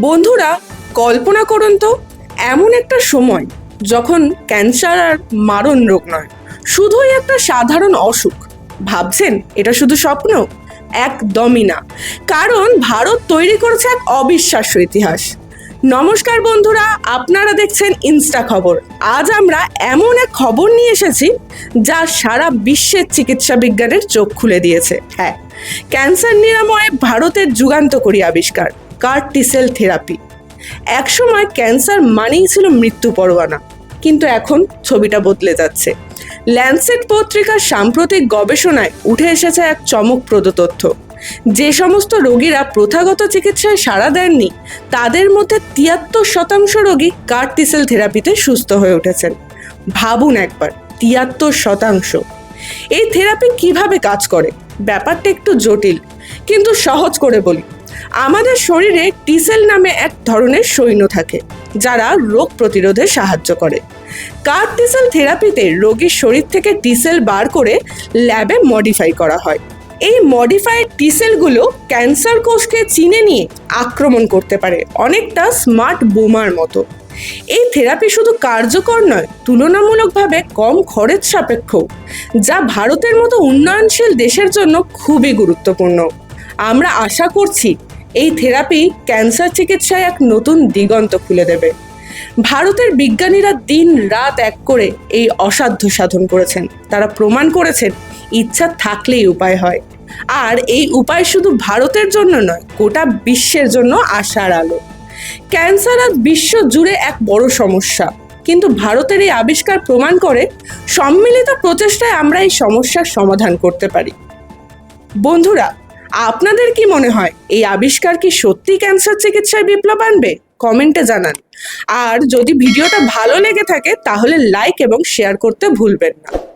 বন্ধুরা, কল্পনা করুন তো, এমন একটা সময় যখন ক্যান্সার আর মারণ রোগ নয়, শুধুই একটা সাধারণ অসুখ। ভাবছেন, এটা শুধু স্বপ্ন? একদমই না। কারণ ভারত তৈরি করেছে এক অবিশ্বাস্য ইতিহাস। নমস্কার বন্ধুরা, আপনারা দেখছেন ইনস্টা খবর। আজ আমরা এমন এক খবর নিয়ে এসেছি, যা সারা বিশ্বের চিকিৎসা বিজ্ঞানের চোখ খুলে দিয়েছে। হ্যাঁ ক্যান্সার নিরাময়ে ভারতের যুগান্তকারী আবিষ্কার। কার্টিসেল থেরাপি একসময় ক্যান্সার মানেই ছিল মৃত্যু পরোয়ানা, কিন্তু এখন ছবিটা বদলে যাচ্ছে। ল্যান্সেট পত্রিকার সাম্প্রতিক গবেষণায় উঠে এসেছে এক চমকপ্রদ তথ্য। যে সমস্ত রোগীরা প্রথাগত চিকিৎসায় সাড়া দেননি, তাদের মধ্যে তিয়াত্তর শতাংশ রোগী কার্টিসেল থেরাপিতে সুস্থ হয়ে উঠেছেন। ভাবুন একবার, তিয়াত্তর শতাংশ। এই থেরাপি কীভাবে কাজ করে? ব্যাপারটা একটু জটিল, কিন্তু সহজ করে বলি। আমাদের শরীরে টিসেল নামে এক ধরনের সৈন্য থাকে, যারা রোগ প্রতিরোধে সাহায্য করে। কার টিসেল থেরাপিতে রোগীর শরীর থেকে টিসেল বার করে ল্যাবে মডিফাই করা হয়। এই মডিফাইড টিসেলগুলো ক্যান্সার কোষকে চিনে নিয়ে আক্রমণ করতে পারে অনেকটা স্মার্ট বোমার মতো। এই থেরাপি শুধু কার্যকর নয়, তুলনামূলকভাবে কম খরচ সাপেক্ষ যা ভারতের মতো উন্নয়নশীল দেশের জন্য খুবই গুরুত্বপূর্ণ। আমরা আশা করছি এই থেরাপি ক্যান্সার চিকিৎসায় এক নতুন দিগন্ত খুলে দেবে। ভারতের বিজ্ঞানীরা দিন রাত এক করে এই অসাধ্য সাধন করেছেন। তারা প্রমাণ করেছেন ইচ্ছা থাকলেই উপায় হয়। আর এই উপায় শুধু ভারতের জন্য নয়, গোটা বিশ্বের জন্য আশার আলো। ক্যান্সার আজ বিশ্ব জুড়ে এক বড় সমস্যা। কিন্তু ভারতের এই আবিষ্কার প্রমাণ করে সম্মিলিত প্রচেষ্টায় আমরা এই সমস্যার সমাধান করতে পারি। বন্ধুরা আপনাদের কি মনে হয় এই আবিষ্কার কি সত্যি ক্যান্সার চিকিৎসায় বিপ্লব আনবে? কমেন্টে জানান। আর যদি ভিডিওটা ভালো লেগে থাকে, তাহলে লাইক এবং শেয়ার করতে ভুলবেন না।